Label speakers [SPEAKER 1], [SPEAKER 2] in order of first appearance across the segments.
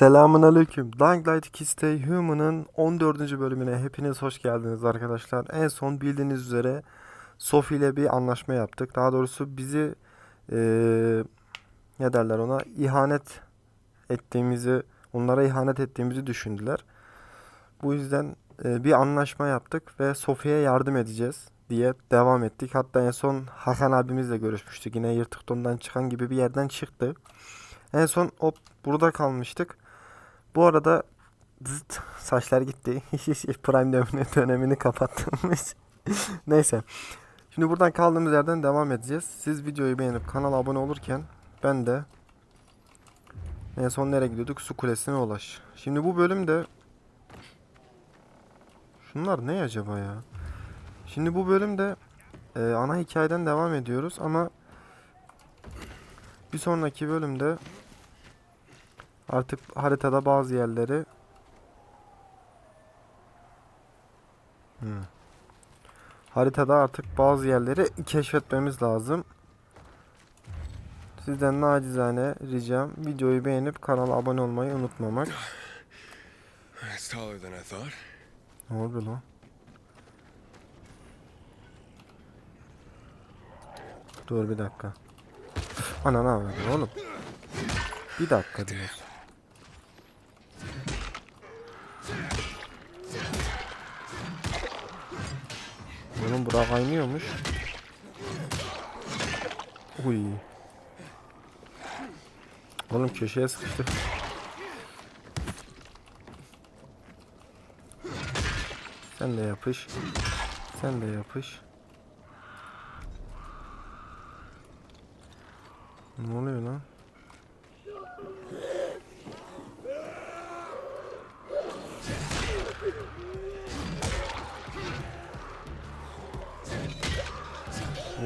[SPEAKER 1] Selamun Aleyküm. Dying Light 2 Stay Human'ın 14. bölümüne hepiniz hoş geldiniz arkadaşlar. En son bildiğiniz üzere Sophie ile bir anlaşma yaptık. Daha doğrusu bizi eee, ne derler ona ihanet ettiğimizi, onlara ihanet ettiğimizi düşündüler. Bu yüzden eee, bir anlaşma yaptık ve Sophie'ye yardım edeceğiz diye devam ettik. Hatta en son Hakan abimizle görüşmüştük. Yine yırtık dondan çıkan gibi bir yerden çıktı. En son hop burada kalmıştık. Bu arada zıt saçlar gitti. Prime dönemini, dönemini kapattırmış. Neyse. Şimdi buradan kaldığımız yerden devam edeceğiz. Siz videoyu beğenip kanala abone olurken ben de en son nereye gidiyorduk? Su Kulesi'ne ulaş. Şimdi bu bölümde Şunlar ne acaba ya? Şimdi bu bölümde e, ana hikayeden devam ediyoruz ama bir sonraki bölümde Artık haritada bazı yerleri Hmm. Haritada artık bazı yerleri keşfetmemiz lazım. Sizden nacizane ricam videoyu beğenip kanala abone olmayı unutmamak. Ne oldu lan? Dur bir dakika. Ana ne oğlum? Bir dakika diyor. Oğlum bura kaynıyormuş. Uy. Oğlum köşeye sıkıştı. Sen de yapış. Sen de yapış. Ne oluyor lan?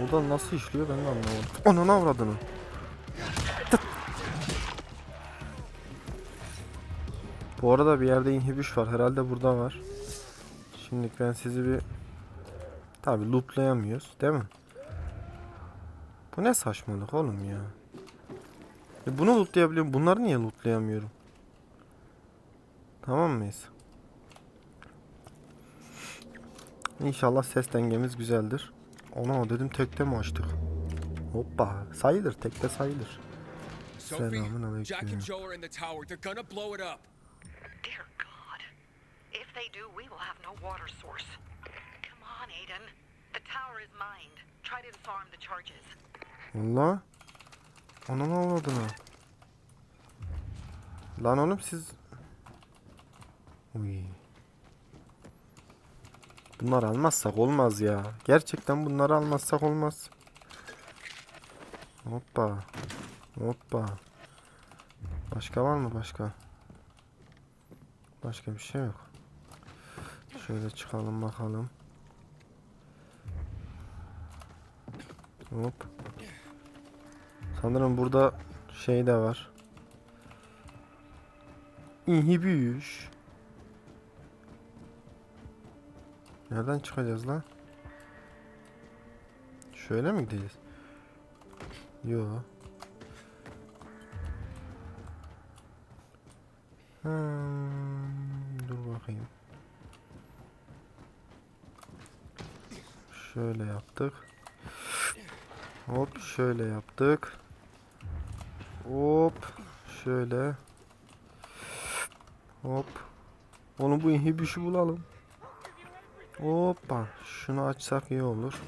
[SPEAKER 1] Oradan nasıl işliyor ben de anlamadım. Ananı avradını. Bu arada bir yerde inhibiş var. Herhalde burada var. Şimdi ben sizi bir tabi lootlayamıyoruz değil mi? Bu ne saçmalık oğlum ya. E bunu lootlayabiliyorum. Bunları niye lootlayamıyorum? Tamam mıyız? İnşallah ses dengemiz güzeldir. Ona dedim tekte mi açtık? Hoppa sayılır tekte sayılır. Selamun
[SPEAKER 2] Jack
[SPEAKER 1] aleyküm.
[SPEAKER 2] and Joe are in the tower. They're gonna blow it up.
[SPEAKER 3] Dear God. If they do, we will have no water source. Come on, Aiden. The tower is mined. Try to disarm the charges.
[SPEAKER 1] Allah. Ananı avradını. Lan oğlum siz... Uy. Bunları almazsak olmaz ya. Gerçekten bunları almazsak olmaz. Hoppa. Hoppa. Başka var mı başka? Başka bir şey yok. Şöyle çıkalım bakalım. Hop. Sanırım burada şey de var. İnhibüş. Nereden çıkacağız lan? Şöyle mi gideceğiz? Yo. Hmm, dur bakayım. Şöyle yaptık. Hop şöyle yaptık. Hop şöyle. Hop. Onu bu inhibüşü bulalım. Hoppa. Şunu açsak iyi olur.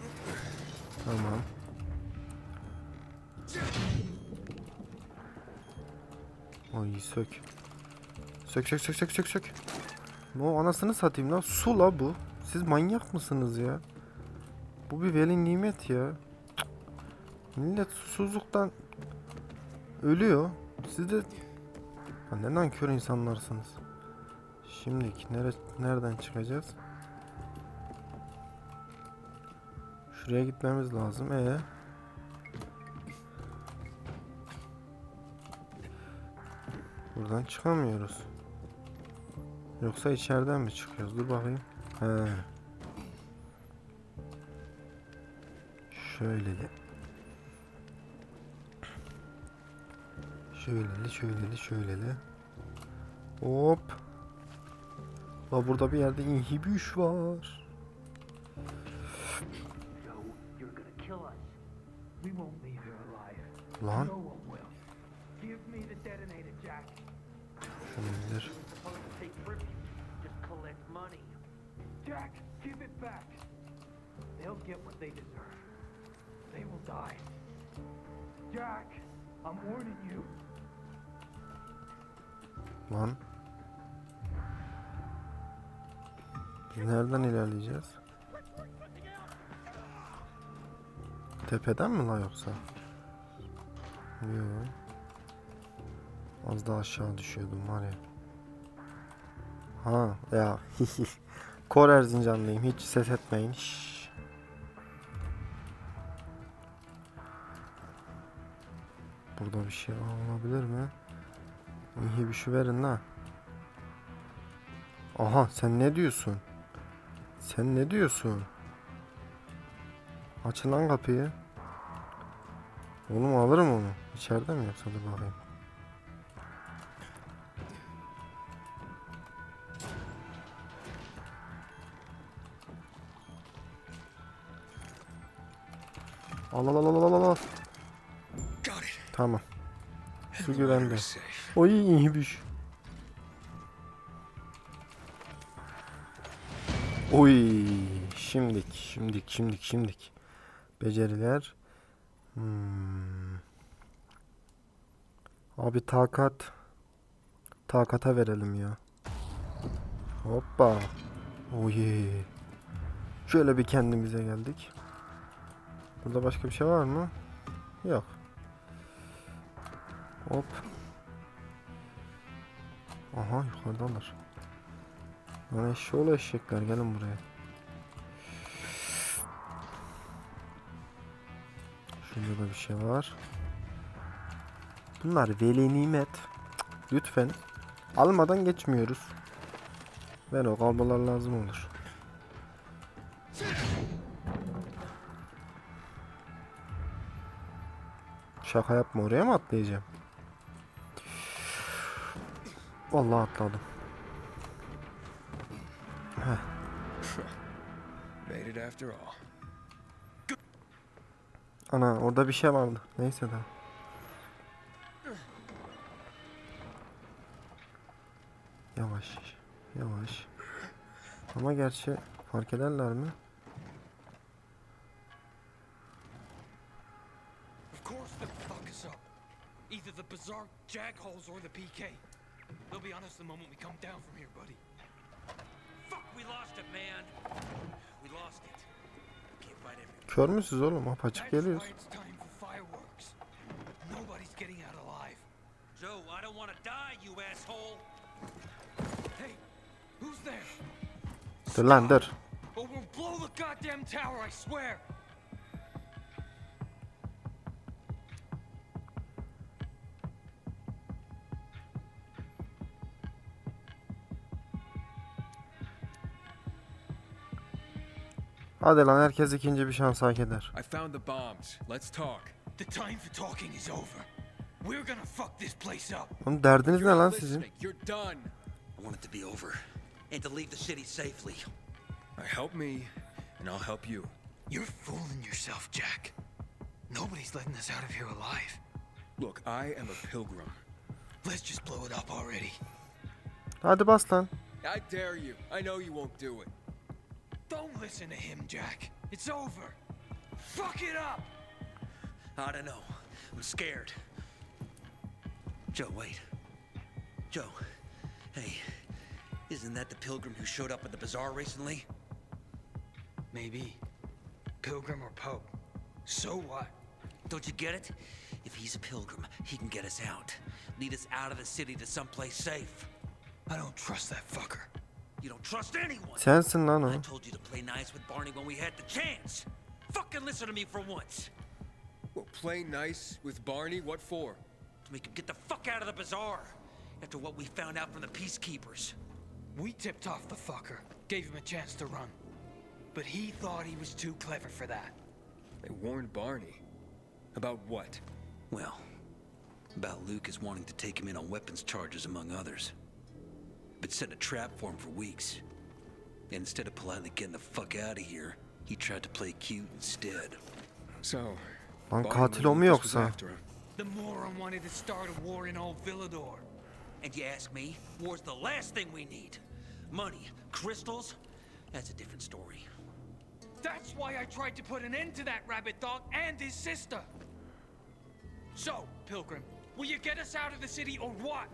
[SPEAKER 1] Tamam. Ay sök. Sök sök sök sök sök sök. O anasını satayım lan. Su la bu. Siz manyak mısınız ya? Bu bir veli nimet ya. Cık. Millet susuzluktan ölüyor. Siz de Ha, ne nankör insanlarsınız. Şimdiki nere nereden çıkacağız? Şuraya gitmemiz lazım. E Buradan çıkamıyoruz. Yoksa içeriden mi çıkıyoruz? Dur bakayım. He. Şöyle. Şöyleli şöyleli şöyleli. Hop. La burada bir yerde inhibiş var.
[SPEAKER 4] Jack.
[SPEAKER 1] Şunu indir.
[SPEAKER 4] Supposed to take tribute. Just collect money. Jack, give it back. They'll get what they deserve. They will die. Jack, I'm warning you.
[SPEAKER 1] Lan. Biz nereden ilerleyeceğiz? Tepeden mi la yoksa? Yok. Az daha aşağı düşüyordum var ya. Ha ya. Kor Erzincanlıyım. Hiç ses etmeyin. Şşş. Burada bir şey olabilir mi? İyi bir şey verin la. Aha sen ne diyorsun? Sen ne diyorsun? Açın lan kapıyı. Oğlum alırım onu. İçeride mi yoksa dur bakayım. Al al al al al al. Tamam. Su güvende. Oy iyiymiş. Oy şimdik şimdik şimdik şimdik. Beceriler. Hmm. Abi takat. Takata verelim ya. Hoppa. Oy. Şöyle bir kendimize geldik. Burada başka bir şey var mı? Yok. Hop. Aha yukarıdalar. Lan eşşoğlu eşekler gelin buraya. Şurada da bir şey var. Bunlar veli nimet. Lütfen. Almadan geçmiyoruz. Ver o kablolar lazım olur. Şaka yapma oraya mı atlayacağım? Vallahi atladım.
[SPEAKER 2] Made it after all.
[SPEAKER 1] Ana orada bir şey vardı. Neyse de. Yavaş. Yavaş. Ama gerçi fark ederler mi?
[SPEAKER 5] Either the Berserk Jackholes or the PK. They'll be on us the moment we come down from here, buddy. Fuck, we lost it, man. We lost it. Can't fight everyone.
[SPEAKER 1] Kör müsünüz oğlum? Apaçık geliyoruz.
[SPEAKER 5] why it's time
[SPEAKER 1] Hadi lan herkes ikinci bir şans hak eder.
[SPEAKER 2] I found the bombs. Let's talk.
[SPEAKER 5] The time for talking is over. We're gonna fuck this place up.
[SPEAKER 1] Oğlum derdiniz ne lan sizin?
[SPEAKER 2] You're done.
[SPEAKER 6] I want it to be over. And to leave the city safely.
[SPEAKER 2] Help me, and I'll help you.
[SPEAKER 5] You're fooling yourself, Jack. Nobody's letting us out of here alive.
[SPEAKER 2] Look, I am a pilgrim.
[SPEAKER 5] Let's just blow it up already.
[SPEAKER 1] Hadi bas lan.
[SPEAKER 2] I dare you. I know you won't do it.
[SPEAKER 5] Don't listen to him, Jack. It's over. Fuck it up!
[SPEAKER 6] I don't know. I'm scared. Joe, wait. Joe. Hey, isn't that the pilgrim who showed up at the bazaar recently?
[SPEAKER 5] Maybe. Pilgrim or Pope. So what?
[SPEAKER 6] Don't you get it? If he's a pilgrim, he can get us out. Lead us out of the city to someplace safe.
[SPEAKER 5] I don't trust that fucker.
[SPEAKER 6] You don't trust anyone.
[SPEAKER 1] Sensin lan
[SPEAKER 6] I
[SPEAKER 1] o.
[SPEAKER 6] told you to play nice with Barney when we had the chance. Fucking listen to me for once.
[SPEAKER 2] Well, play nice with Barney? What for?
[SPEAKER 6] To make him get the fuck out of the bazaar. After what we found out from the peacekeepers.
[SPEAKER 5] We tipped off the fucker, gave him a chance to run. But he thought he was too clever for that.
[SPEAKER 2] They warned Barney. About what?
[SPEAKER 6] Well, about Lucas wanting to take him in on weapons charges, among others. Been set a trap for him for weeks. And instead of politely getting the fuck out of here, he tried to play cute instead.
[SPEAKER 2] So,
[SPEAKER 1] Lan
[SPEAKER 2] Barney
[SPEAKER 1] katil o mu
[SPEAKER 2] Lucas was
[SPEAKER 1] yoksa?
[SPEAKER 2] after him.
[SPEAKER 5] The moron wanted to start a war in old Villador.
[SPEAKER 6] And you ask me, war's the last thing we need. Money, crystals, that's a different story.
[SPEAKER 5] That's why I tried to put an end to that rabbit dog and his sister. So, Pilgrim, will you get us out of the city or what?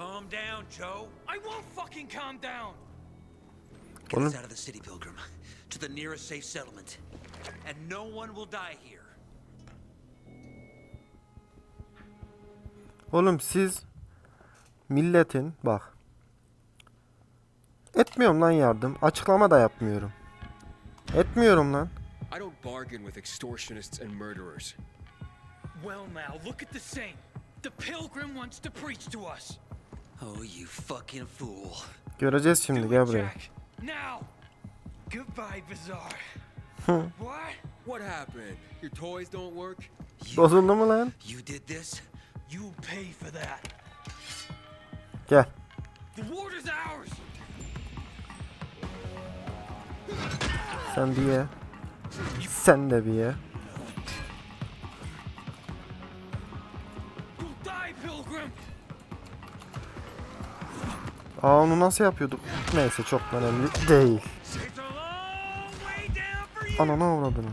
[SPEAKER 6] Calm down, Joe.
[SPEAKER 5] I won't fucking calm down.
[SPEAKER 6] Get
[SPEAKER 1] Oğlum
[SPEAKER 6] us out of the city, Pilgrim, to the nearest safe settlement. And no one will die here.
[SPEAKER 1] Oğlum siz milletin bak. Etmiyorum lan yardım. Açıklama da yapmıyorum. Etmiyorum lan.
[SPEAKER 2] I don't bargain with extortionists and murderers.
[SPEAKER 5] Well, now, look at the saying. The Pilgrim wants to preach to us.
[SPEAKER 6] Oh, you fucking fool.
[SPEAKER 1] Göreceğiz şimdi gel buraya.
[SPEAKER 5] Now. Goodbye, Bazaar. what?
[SPEAKER 2] What happened? Your toys don't work?
[SPEAKER 1] Bozuldu mu lan?
[SPEAKER 6] You did this?
[SPEAKER 5] You'll pay for that.
[SPEAKER 1] Gel.
[SPEAKER 5] The ward is ours.
[SPEAKER 1] Sen bir ye. Sen de bir ye. Aa onu nasıl yapıyorduk? Neyse çok önemli değil.
[SPEAKER 5] It's a long way down for you.
[SPEAKER 1] Anana avradını.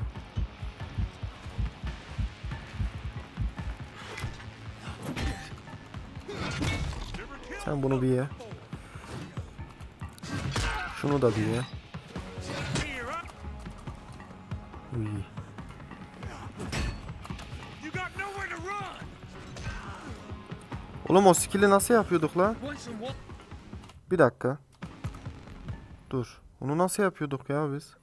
[SPEAKER 1] Sen bunu bir ye. Şunu da bir ye. Uy. Oğlum o skill'i nasıl yapıyorduk lan? Bir dakika. Dur. Onu nasıl yapıyorduk ya biz?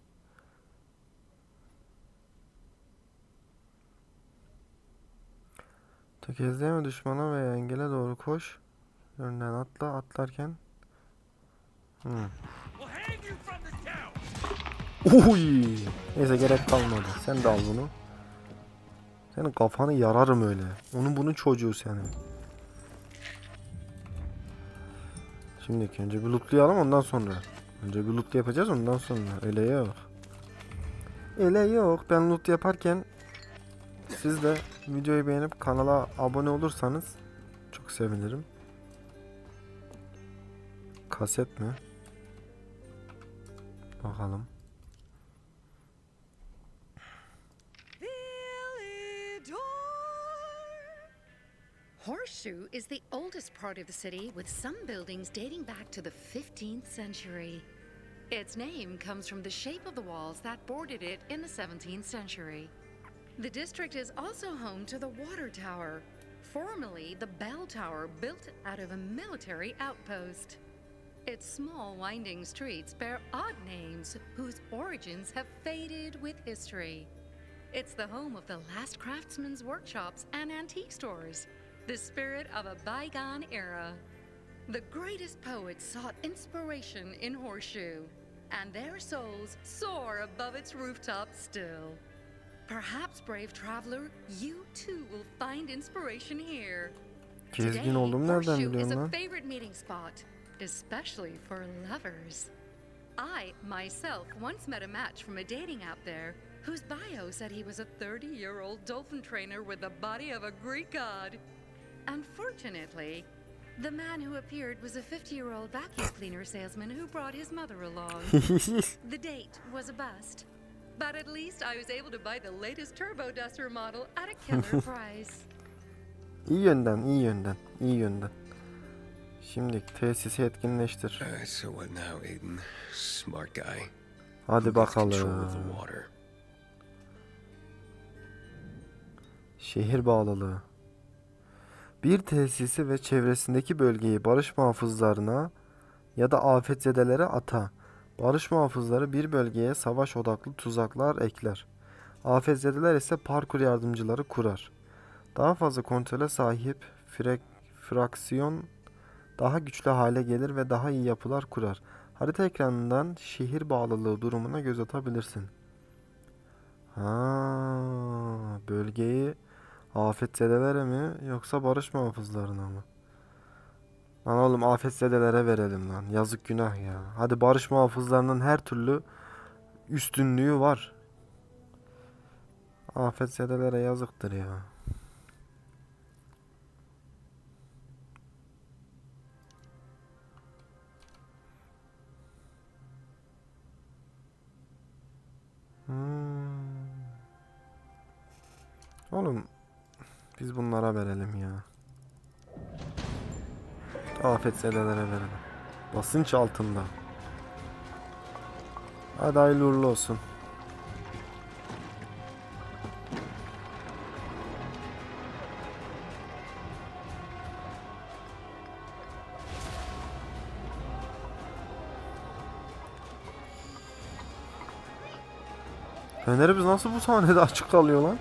[SPEAKER 1] Tökezleme düşmana veya engele doğru koş. Önden atla. Atlarken. Hmm. Uy. Neyse gerek kalmadı. Sen de al bunu. Senin kafanı yararım öyle. Onun bunun çocuğu senin. Şimdi önce bir lootlayalım ondan sonra. Önce bir loot yapacağız ondan sonra. Öyle yok. Öyle yok. Ben loot yaparken siz de videoyu beğenip kanala abone olursanız çok sevinirim. Kaset mi? Bakalım.
[SPEAKER 7] Horseshoe is the oldest part of the city with some buildings dating back to the 15th century. Its name comes from the shape of the walls that bordered it in the 17th century. The district is also home to the Water Tower, formerly the Bell Tower built out of a military outpost. Its small, winding streets bear odd names whose origins have faded with history. It's the home of the last craftsman's workshops and antique stores, the spirit of a bygone era. The greatest poets sought inspiration in Horseshoe, and their souls soar above its rooftops still. Perhaps, brave traveler, you too will find inspiration here.
[SPEAKER 1] Gezgin
[SPEAKER 7] Today,
[SPEAKER 1] oldum nereden
[SPEAKER 7] Horseshoe is a
[SPEAKER 1] lan?
[SPEAKER 7] favorite meeting spot, especially for lovers. I, myself, once met a match from a dating app there whose bio said he was a 30 year old dolphin trainer with the body of a Greek god. Unfortunately, the man who appeared was a 50 year old vacuum cleaner salesman who brought his mother along. the date was a bust, but at least I was able to buy the latest Turbo Duster model at a killer price.
[SPEAKER 1] iyi yönden, iyi yönden, iyi yönden. Şimdi tesisi etkinleştir.
[SPEAKER 2] Uh, so what now, Aiden? Smart guy.
[SPEAKER 1] Hadi bakalım. Şehir bağlılığı. Bir tesisi ve çevresindeki bölgeyi barış muhafızlarına ya da afetzedelere ata. Barış muhafızları bir bölgeye savaş odaklı tuzaklar ekler. Afetzedeler ise parkur yardımcıları kurar. Daha fazla kontrole sahip frek, fraksiyon daha güçlü hale gelir ve daha iyi yapılar kurar. Harita ekranından şehir bağlılığı durumuna göz atabilirsin. Ha, bölgeyi afetzedelere mi yoksa barış muhafızlarına mı? Lan oğlum afetzedelere verelim lan. Yazık günah ya. Hadi barış muhafızlarının her türlü üstünlüğü var. Afetzedelere yazıktır ya. Hmm. Oğlum biz bunlara verelim ya. Afetzedelere verelim. Basınç altında. Hadi hayırlı uğurlu olsun. Fenerimiz nasıl bu sahnede açık kalıyor lan?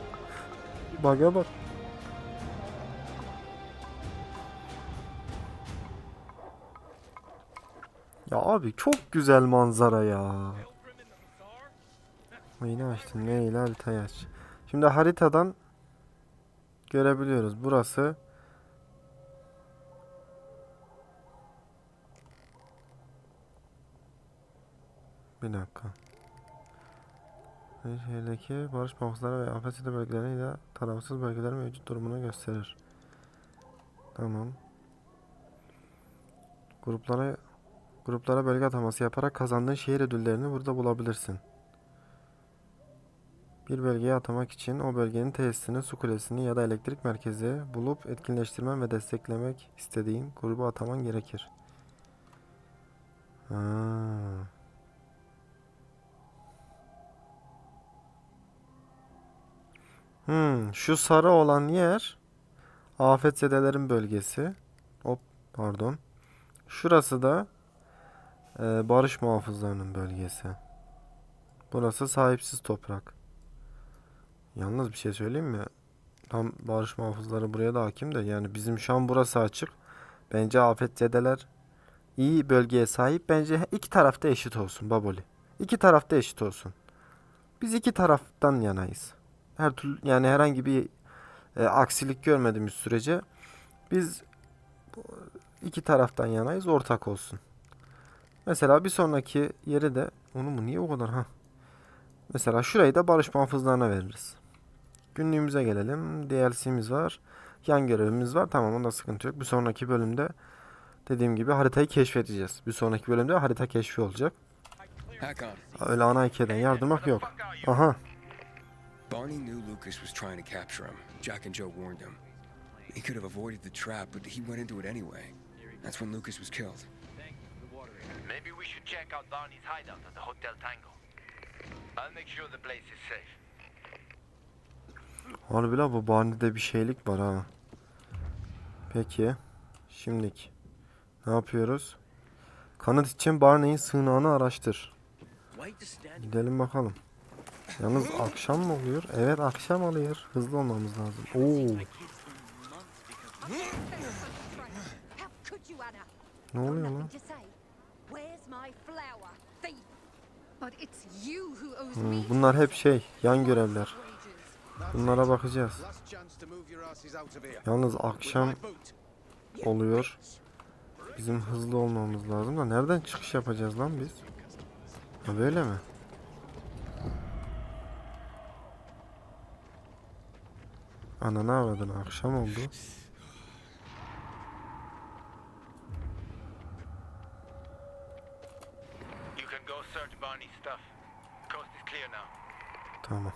[SPEAKER 1] Baga bak. Abi çok güzel manzara ya. Yine açtım. Ne ile haritayı aç. Şimdi haritadan görebiliyoruz. Burası Bir dakika. Bir şehirdeki barış muhafızları ve afet bölgeleriyle tarafsız bölgelerin mevcut durumunu gösterir. Tamam. Gruplara gruplara bölge ataması yaparak kazandığın şehir ödüllerini burada bulabilirsin. Bir bölgeye atamak için o bölgenin tesisini, su kulesini ya da elektrik merkezi bulup etkinleştirmen ve desteklemek istediğin grubu ataman gerekir. Ha. Hmm, şu sarı olan yer afetzedelerin bölgesi. Hop, pardon. Şurası da e, barış muhafızlarının bölgesi. Burası sahipsiz toprak. Yalnız bir şey söyleyeyim mi? Tam barış muhafızları buraya da hakim de yani bizim şu an burası açık. Bence afetzedeler iyi bölgeye sahip. Bence iki tarafta eşit olsun Baboli. İki tarafta eşit olsun. Biz iki taraftan yanayız. Her türlü yani herhangi bir e, aksilik görmediğimiz sürece biz iki taraftan yanayız ortak olsun. Mesela bir sonraki yeri de onu mu niye o kadar ha? Mesela şurayı da barış muhafızlarına veririz. Günlüğümüze gelelim. DLC'miz var. Yan görevimiz var. Tamam onda sıkıntı yok. Bir sonraki bölümde dediğim gibi haritayı keşfedeceğiz. Bir sonraki bölümde harita keşfi olacak. Öyle ana ikiden yardırmak yok. Aha.
[SPEAKER 2] Barney knew Lucas was trying to capture him. Jack and Joe warned him. He could have avoided the trap, but he went into it anyway. That's when Lucas was killed.
[SPEAKER 8] Maybe we should check out Barney's hideout at the Hotel Tango. I'll make sure the place is safe.
[SPEAKER 1] Harbi la bu Barney'de bir şeylik var ha. Peki. Şimdilik. Ne yapıyoruz? Kanıt için Barney'in sığınağını araştır. Gidelim bakalım. Yalnız akşam mı oluyor? Evet akşam oluyor. Hızlı olmamız lazım. Oo. Ne oluyor lan? Hmm,
[SPEAKER 7] me
[SPEAKER 1] bunlar hep şey, yan görevler. Bunlara bakacağız. Yalnız akşam oluyor. Bizim hızlı olmamız lazım da nereden çıkış yapacağız lan biz? Ha böyle mi? Ananı avradın akşam oldu.
[SPEAKER 8] You can go search Barney's stuff. Coast is clear now.
[SPEAKER 1] Tamam.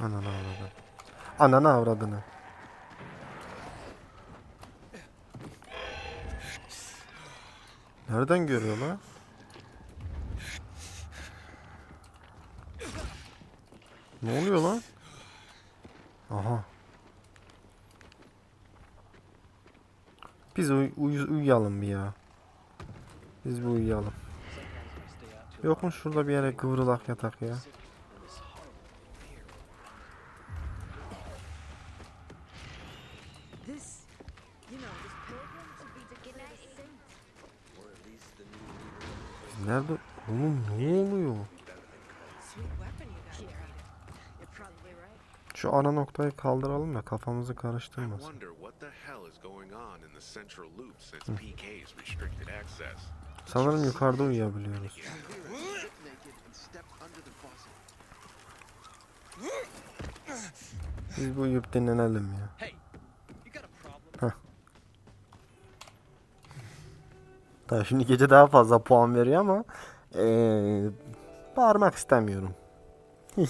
[SPEAKER 1] Ananı avradın. Ananı avradını. Nereden görüyor lan? Ne oluyor lan? Aha. Biz uy- uy- uyuyalım bir ya. Biz bir uyuyalım. Yok mu şurada bir yere kıvrılak yatak ya? Nerede Oğlum ne oluyor? Şu ana noktayı kaldıralım da kafamızı karıştırmasın.
[SPEAKER 9] Hell is going on in the central loop since PK's restricted access.
[SPEAKER 1] Sanırım yukarıda uyuyabiliyoruz. Biz bu uyuyup dinlenelim ya.
[SPEAKER 5] Problem?
[SPEAKER 1] Tabii şimdi gece daha fazla puan veriyor ama eee bağırmak istemiyorum.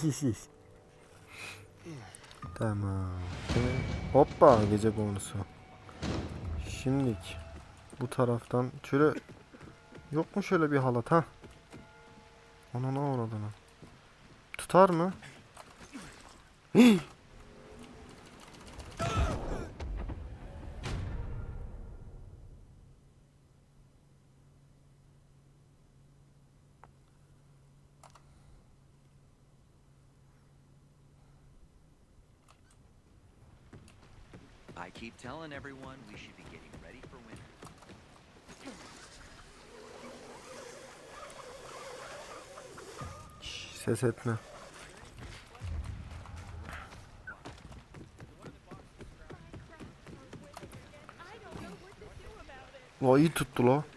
[SPEAKER 1] tamam. Hoppa gece bonusu. Şimdilik bu taraftan şöyle yok mu şöyle bir halat ha? Ona ne uğradığını. Tutar mı?
[SPEAKER 6] I keep telling everyone we should be getting ready for winter.
[SPEAKER 1] Şş, ses etme. La iyi tuttu la.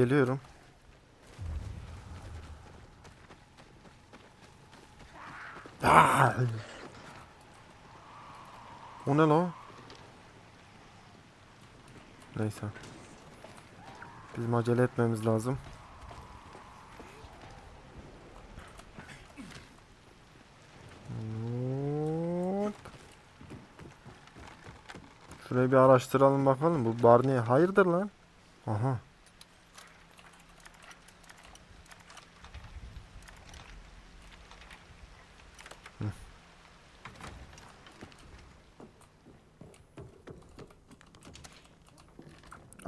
[SPEAKER 1] Geliyorum. Ah! O ne la? Neyse. Bizim acele etmemiz lazım. Şurayı bir araştıralım bakalım. Bu Barney hayırdır lan? Aha.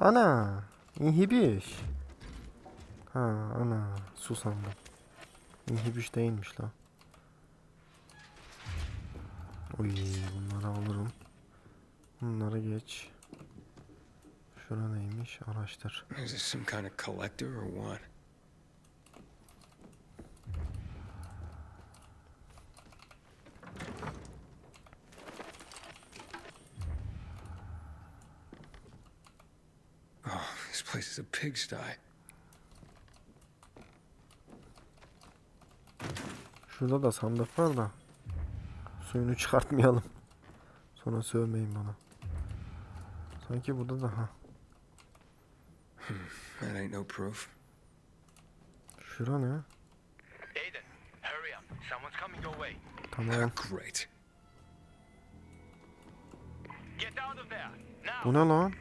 [SPEAKER 1] Ana, inhibiş. Ha, ana, su sandım. İnhibiş değilmiş la. Oy, bunları alırım. Bunları geç. Şura neymiş? Araştır.
[SPEAKER 2] Is this some kind of collector or what? Oh, this place is a pigsty.
[SPEAKER 1] Şurada da sandık var da. Suyunu çıkartmayalım. Sonra sövmeyin bana. Sanki burada da ha.
[SPEAKER 2] That ain't no proof.
[SPEAKER 1] Şura ne?
[SPEAKER 8] Aiden, hurry up. Someone's coming your way.
[SPEAKER 1] Tamam.
[SPEAKER 2] Great.
[SPEAKER 8] Get out of there. Now.
[SPEAKER 1] Bu ne lan?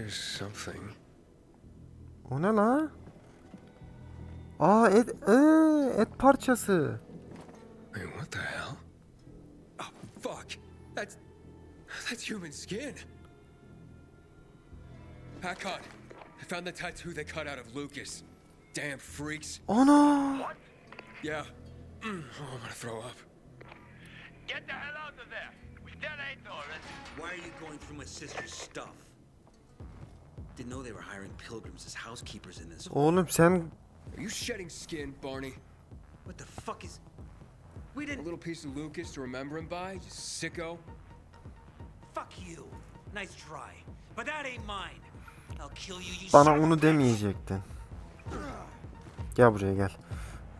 [SPEAKER 2] Here's something.
[SPEAKER 1] O ne lan? Aa et, ee, et parçası.
[SPEAKER 2] Wait, what the hell? Oh, fuck! That's that's human skin. Hakon, I found the tattoo they cut out of Lucas. Damn freaks.
[SPEAKER 1] Ana!
[SPEAKER 2] Yeah. Mm, oh, I'm gonna throw up.
[SPEAKER 8] Get the hell out of there. We detonate already.
[SPEAKER 6] Why are you going through my sister's stuff? Didn't know they were hiring pilgrims as housekeepers in this.
[SPEAKER 1] Oğlum sen
[SPEAKER 2] Are you shedding skin, Barney?
[SPEAKER 6] What the fuck is? We
[SPEAKER 2] A
[SPEAKER 6] didn't.
[SPEAKER 2] little piece of Lucas to remember him by, you sicko.
[SPEAKER 6] Fuck you. Nice try, but that ain't mine. I'll kill you. You
[SPEAKER 1] bana
[SPEAKER 6] son of a
[SPEAKER 1] onu
[SPEAKER 6] bitch.
[SPEAKER 1] demeyecektin. Gel buraya gel.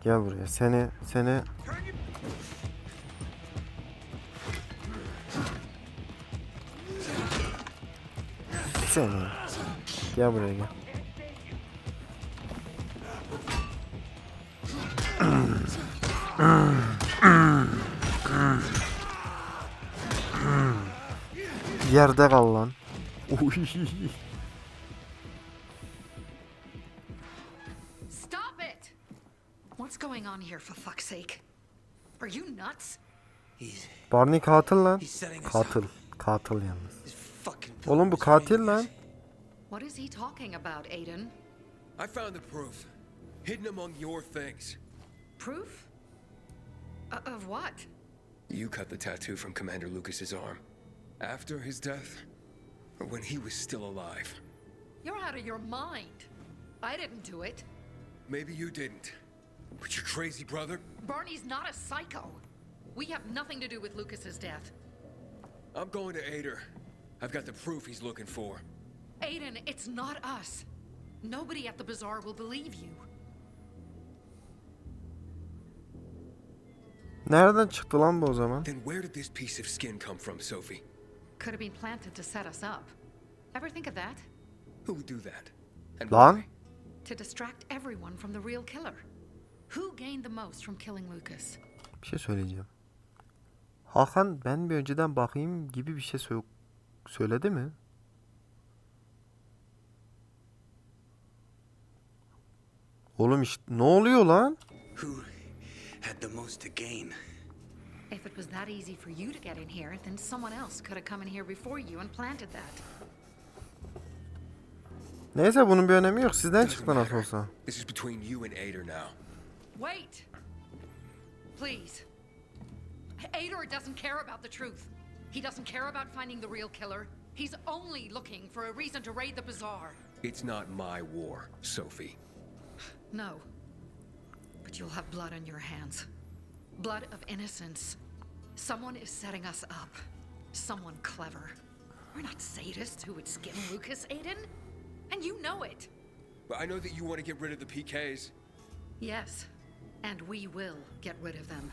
[SPEAKER 1] Gel buraya. Seni seni
[SPEAKER 6] Turn your
[SPEAKER 1] seni. Gel buraya gel. Yerde kal lan.
[SPEAKER 7] Stop it! What's going on here, for fuck's sake? Are you nuts?
[SPEAKER 1] Barney katil lan. Katil. Katil yalnız. Oğlum bu katil lan.
[SPEAKER 7] What is he talking about, Aiden?
[SPEAKER 2] I found the proof, hidden among your things.
[SPEAKER 7] Proof? O- of what?
[SPEAKER 2] You cut the tattoo from Commander Lucas's arm. After his death? Or when he was still alive?
[SPEAKER 7] You're out of your mind. I didn't do it.
[SPEAKER 2] Maybe you didn't. But your crazy brother?
[SPEAKER 7] Barney's not a psycho. We have nothing to do with Lucas's death.
[SPEAKER 2] I'm going to Ader. I've got the proof he's looking for.
[SPEAKER 7] Aiden, it's not us. Nobody at the bazaar will believe you.
[SPEAKER 1] Nereden çıktı lan bu o zaman?
[SPEAKER 2] Then where did this piece of skin come from, Sophie?
[SPEAKER 7] Could have been planted to set us up. Ever think of that?
[SPEAKER 2] Who would do that? And
[SPEAKER 1] Lan?
[SPEAKER 2] why?
[SPEAKER 7] To distract everyone from the real killer. Who gained the most from killing Lucas?
[SPEAKER 1] Bir şey söyleyeceğim. Hakan ben bir önceden bakayım gibi bir şey sö- söyledi mi? Oğlum işte ne oluyor lan?
[SPEAKER 6] Who had the most to gain?
[SPEAKER 7] If it was that easy for you to get in here, then someone else could have come in here before you and planted that.
[SPEAKER 1] Neyse bunun bir önemi yok. Sizden çıktı nasıl olsa.
[SPEAKER 2] This is between you and Ader now.
[SPEAKER 7] Wait! Please. Ador doesn't care about the truth. He doesn't care about finding the real killer. He's only looking for a reason to raid the bazaar.
[SPEAKER 2] It's not my war, Sophie.
[SPEAKER 7] No. But you'll have blood on your hands. Blood of innocence. Someone is setting us up. Someone clever. We're not sadists who would skin Lucas, Aiden. And you know it.
[SPEAKER 2] But I know that you want to get rid of the PKs.
[SPEAKER 7] Yes. And we will get rid of them.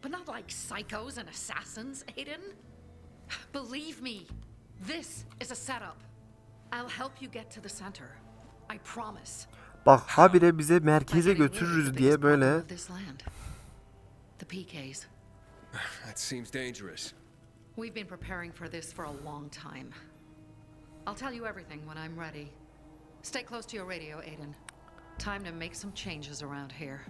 [SPEAKER 7] But not like psychos and assassins, Aiden. Believe me, this is a setup. I'll help you get to the center. I promise.
[SPEAKER 1] Bak habire bize merkeze götürürüz diye böyle.
[SPEAKER 2] That seems dangerous.
[SPEAKER 7] We've been preparing for this for a long time. I'll tell you everything when I'm ready. Stay close to your radio, Aiden. Time to make some changes around here.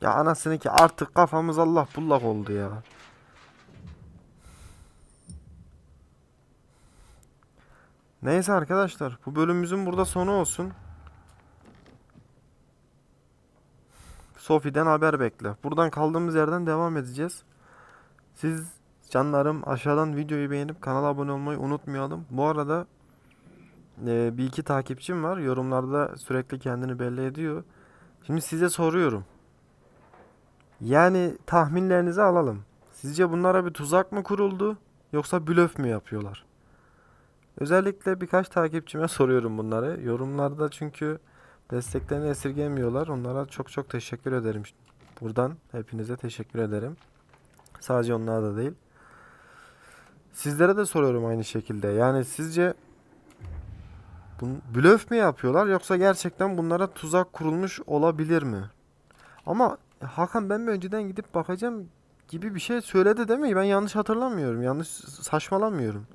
[SPEAKER 1] ya anasını ki artık kafamız Allah bullak oldu ya. Neyse arkadaşlar bu bölümümüzün burada sonu olsun. Sophie'den haber bekle. Buradan kaldığımız yerden devam edeceğiz. Siz canlarım aşağıdan videoyu beğenip kanala abone olmayı unutmayalım. Bu arada e, bir iki takipçim var. Yorumlarda sürekli kendini belli ediyor. Şimdi size soruyorum. Yani tahminlerinizi alalım. Sizce bunlara bir tuzak mı kuruldu yoksa blöf mü yapıyorlar? Özellikle birkaç takipçime soruyorum bunları. Yorumlarda çünkü desteklerini esirgemiyorlar. Onlara çok çok teşekkür ederim. Buradan hepinize teşekkür ederim. Sadece onlara da değil. Sizlere de soruyorum aynı şekilde. Yani sizce blöf mü yapıyorlar yoksa gerçekten bunlara tuzak kurulmuş olabilir mi? Ama Hakan ben mi önceden gidip bakacağım gibi bir şey söyledi değil mi? Ben yanlış hatırlamıyorum. Yanlış saçmalamıyorum.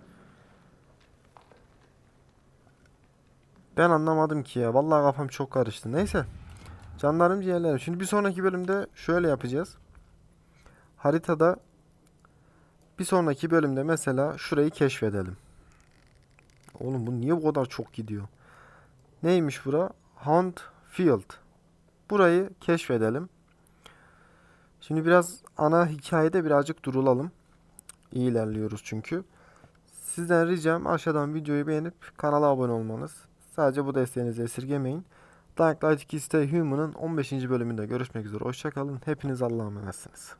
[SPEAKER 1] Ben anlamadım ki ya. Vallahi kafam çok karıştı. Neyse. Canlarım ciğerlerim. Şimdi bir sonraki bölümde şöyle yapacağız. Haritada bir sonraki bölümde mesela şurayı keşfedelim. Oğlum bu niye bu kadar çok gidiyor? Neymiş bura? Hunt Field. Burayı keşfedelim. Şimdi biraz ana hikayede birazcık durulalım. İyi ilerliyoruz çünkü. Sizden ricam aşağıdan videoyu beğenip kanala abone olmanız. Sadece bu desteğinizi esirgemeyin. Dark Light 2 Stay Human'ın 15. bölümünde görüşmek üzere. Hoşçakalın. Hepiniz Allah'a emanetsiniz.